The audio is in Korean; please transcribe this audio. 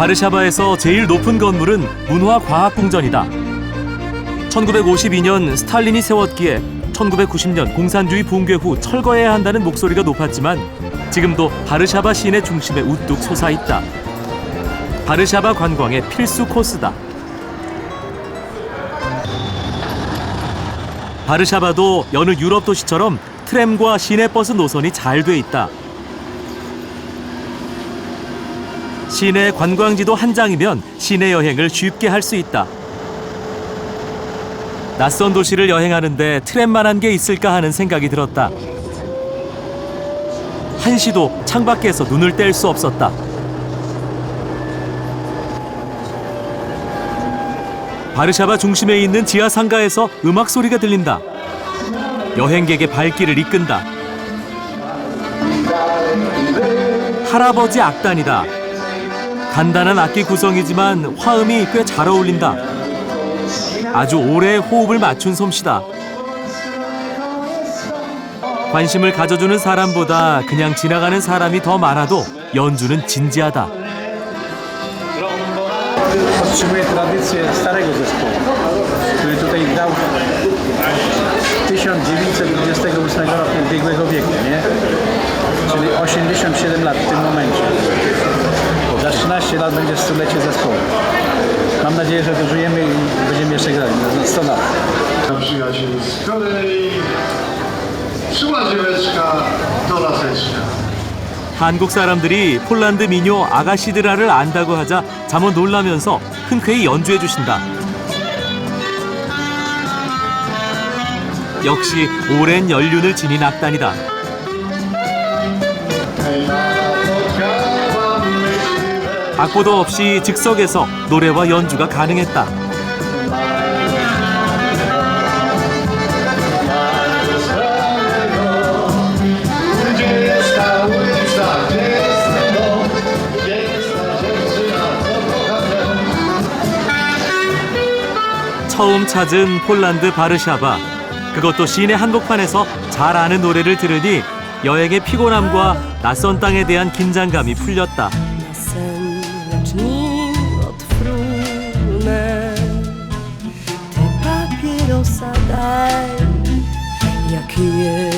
바르샤바에서 제일 높은 건물은 문화과학궁전이다. 1952년 스탈린이 세웠기에 1990년 공산주의 붕괴 후 철거해야 한다는 목소리가 높았지만 지금도 바르샤바 시내 중심에 우뚝 솟아 있다. 바르샤바 관광의 필수 코스다. 바르샤바도 여느 유럽 도시처럼 트램과 시내버스 노선이 잘 돼 있다. 시내 관광지도 한 장이면 시내 여행을 쉽게 할 수 있다. 낯선 도시를 여행하는데 트램만한 게 있을까 하는 생각이 들었다. 한시도 창밖에서 눈을 뗄 수 없었다. 바르샤바 중심에 있는 지하 상가에서 음악 소리가 들린다. 여행객의 발길을 이끈다. 할아버지 악단이다. 간단한 악기 구성이지만 화음이 꽤 잘 어울린다. 아주 오래 호흡을 맞춘 솜씨다. 관심을 가져주는 사람보다 그냥 지나가는 사람이 더 많아도 연주는 진지하다. podtrzymuje tradycję starego zespołu, który tutaj dał 1928 roku ubiegłego wieku, nie? Czyli 87 lat w tym momencie. Za 13 lat będzie stulecie zespołu. Mam nadzieję, że dożyjemy i będziemy jeszcze grali na 100 lat. Przyjaciel z kolei przyłazieweczka do laseczka. 한국 사람들이 폴란드 민요 아가시드라를 안다고 하자 잠옷 놀라면서 흔쾌히 연주해 주신다. 역시 오랜 연륜을 지닌 악단이다. 악보도 없이 즉석에서 노래와 연주가 가능했다. 처음 찾은 폴란드 바르샤바. 그것도 시내 한복판에서 잘 아는 노래를 들으니 여행의 피곤함과 낯선 땅에 대한 긴장감이 풀렸다. meu saudade. E aqui eu.